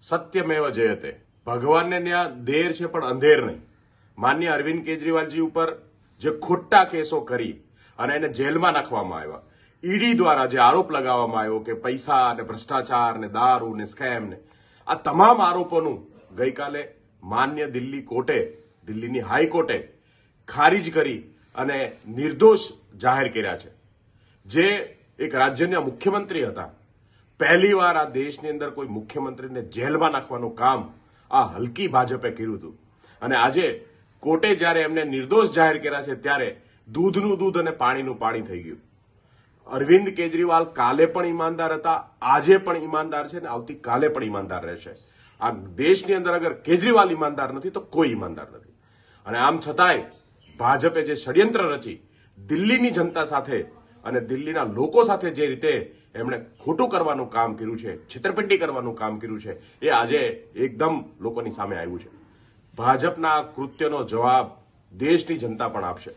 સત્યમેવ જયતે. ભગવાનને ત્યાં દેર છે પણ અંધેર નહીં. માન્ય અરવિંદ કેજરીવાલજી ઉપર જે ખોટા કેસો કરી અને એને જેલમાં નાખવામાં આવ્યા. ઈડી દ્વારા જે આરોપ લગાવવામાં આવ્યો કે પૈસા અને ભ્રષ્ટાચાર ને દારૂ ને સ્કેમ ને, આ તમામ આરોપોનું ગઈકાલે માન્ય દિલ્હી કોર્ટે, દિલ્હીની હાઈકોર્ટે ખારીજ કરી અને નિર્દોષ જાહેર કર્યા છે. જે એક રાજ્યના મુખ્યમંત્રી હતા પહેલીવાર આ દેશની અંદર કોઈ મુખ્યમંત્રીને જેલમાં નાખવાનું કામ આ હલકી ભાજપે કર્યું હતું. અને આજે કોર્ટે જ્યારે એમને નિર્દોષ જાહેર કર્યા છે ત્યારે દૂધનું દૂધ અને પાણીનું પાણી થઈ ગયું. અરવિંદ કેજરીવાલ કાલે પણ ઈમાનદાર હતા, આજે પણ ઈમાનદાર છે અને આવતીકાલે પણ ઈમાનદાર રહેશે. આ દેશની અંદર અગર કેજરીવાલ ઈમાનદાર નથી તો કોઈ ઈમાનદાર નથી. અને આમ છતાંય ભાજપે જે ષડયંત્ર રચી, દિલ્હીની જનતા સાથે અને દિલ્હીના લોકો સાથે જે રીતે એમણે ખોટું કરવાનું કામ કર્યું છે, છેતરપિંડી કરવાનું કામ કર્યું છે, એ આજે એકદમ લોકોની સામે આવ્યું છે. ભાજપના કૃત્યનો જવાબ દેશની જનતા પણ આપશે.